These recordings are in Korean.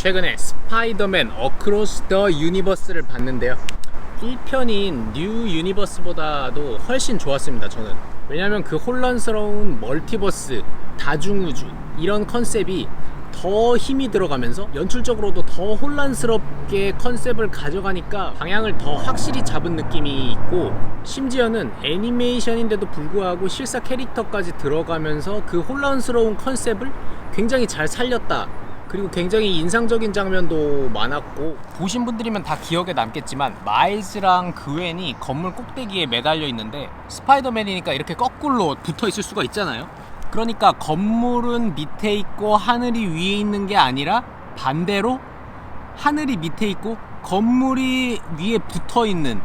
최근에 스파이더맨 어크로스 더 유니버스를 봤는데요. 1편인 뉴 유니버스보다도 훨씬 좋았습니다 저는. 왜냐면 그 혼란스러운 멀티버스 다중우주 이런 컨셉이 더 힘이 들어가면서 연출적으로도 더 혼란스럽게 컨셉을 가져가니까 방향을 더 확실히 잡은 느낌이 있고 심지어는 애니메이션인데도 불구하고 실사 캐릭터까지 들어가면서 그 혼란스러운 컨셉을 굉장히 잘 살렸다 그리고 굉장히 인상적인 장면도 많았고 보신 분들이면 다 기억에 남겠지만 마일즈랑 그웬이 건물 꼭대기에 매달려 있는데 스파이더맨이니까 이렇게 거꾸로 붙어 있을 수가 있잖아요. 그러니까 건물은 밑에 있고 하늘이 위에 있는 게 아니라 반대로 하늘이 밑에 있고 건물이 위에 붙어 있는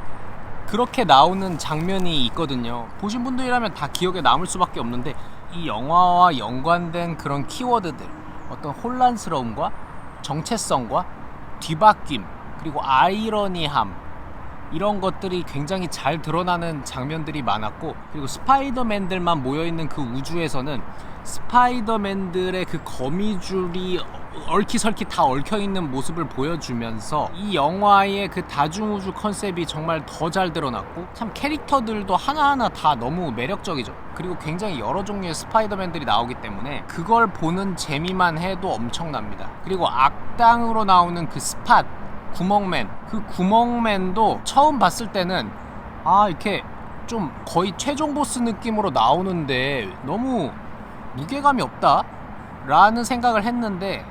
그렇게 나오는 장면이 있거든요. 보신 분들이라면 다 기억에 남을 수밖에 없는데 이 영화와 연관된 그런 키워드들, 어떤 혼란스러움과 정체성과 뒤바뀜, 그리고 아이러니함 이런 것들이 굉장히 잘 드러나는 장면들이 많았고 그리고 스파이더맨들만 모여 있는 그 우주에서는 스파이더맨들의 그 거미줄이 얽히설키 다 얽혀 있는 모습을 보여주면서 이 영화의 그 다중우주 컨셉이 정말 더 잘 드러났고 참 캐릭터들도 하나하나 다 너무 매력적이죠. 그리고 굉장히 여러 종류의 스파이더맨들이 나오기 때문에 그걸 보는 재미만 해도 엄청납니다. 그리고 악당으로 나오는 그 스팟 구멍맨 그 구멍맨도 처음 봤을 때는 아 이렇게 좀 거의 최종 보스 느낌으로 나오는데 너무 무게감이 없다 라는 생각을 했는데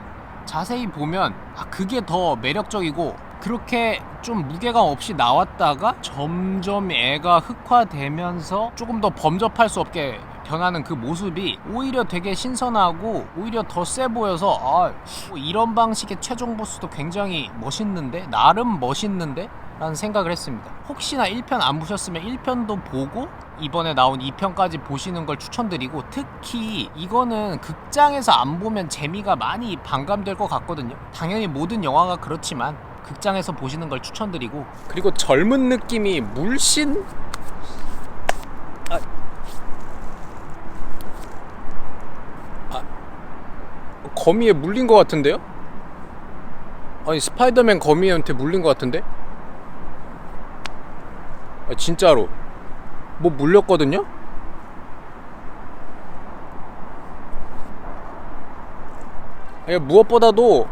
자세히 보면 아 그게 더 매력적이고 그렇게 좀 무게감 없이 나왔다가 점점 애가 흑화되면서 조금 더 범접할 수 없게 변하는 그 모습이 오히려 되게 신선하고 오히려 더 세 보여서 아, 뭐 이런 방식의 최종 보스도 굉장히 멋있는데 나름 멋있는데 라는 생각을 했습니다. 혹시나 1편 안 보셨으면 1편도 보고 이번에 나온 2편까지 보시는 걸 추천드리고 특히 이거는 극장에서 안 보면 재미가 많이 반감될 것 같거든요. 당연히 모든 영화가 그렇지만 극장에서 보시는 걸 추천드리고 그리고 젊은 느낌이 물씬 거미에 물린 것 같은데요? 아니 스파이더맨 거미한테 물린 것 같은데? 아, 진짜로? 뭐 물렸거든요? 무엇보다도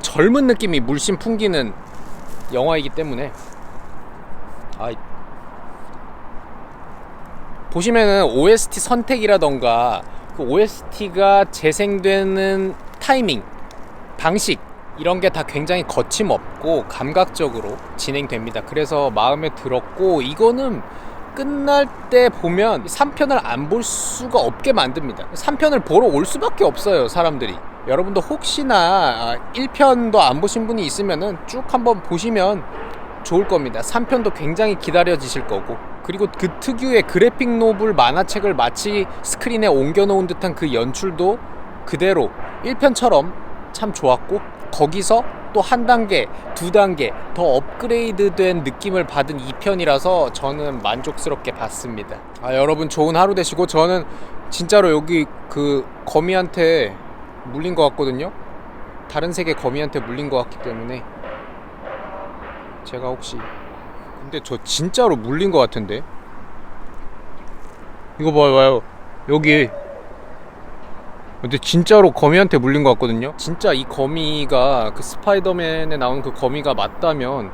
젊은 느낌이 물씬 풍기는 영화이기 때문에. 아 보시면은 OST 선택이라던가 그 OST가 재생되는 타이밍, 방식 이런 게 다 굉장히 거침없고 감각적으로 진행됩니다. 그래서 마음에 들었고 이거는 끝날 때 보면 3편을 안 볼 수가 없게 만듭니다. 3편을 보러 올 수밖에 없어요, 사람들이. 여러분도 혹시나 1편도 안 보신 분이 있으면은 쭉 한번 보시면 좋을 겁니다. 3편도 굉장히 기다려지실 거고 그리고 그 특유의 그래픽 노블 만화책을 마치 스크린에 옮겨놓은 듯한 그 연출도 그대로 1편처럼 참 좋았고 거기서 또 한 단계, 두 단계 더 업그레이드된 느낌을 받은 2편이라서 저는 만족스럽게 봤습니다. 아, 여러분 좋은 하루 되시고 저는 진짜로 여기 그 거미한테 물린 것 같거든요. 다른 세계 거미한테 물린 것 같기 때문에 제가 혹시 근데 저 진짜로 물린 것 같은데 이거 봐요 봐요 여기 근데 진짜로 거미한테 물린 것 같거든요 진짜 이 거미가 그 스파이더맨에 나오는 그 거미가 맞다면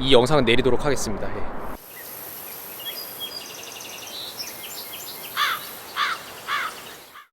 이 영상은 내리도록 하겠습니다 예.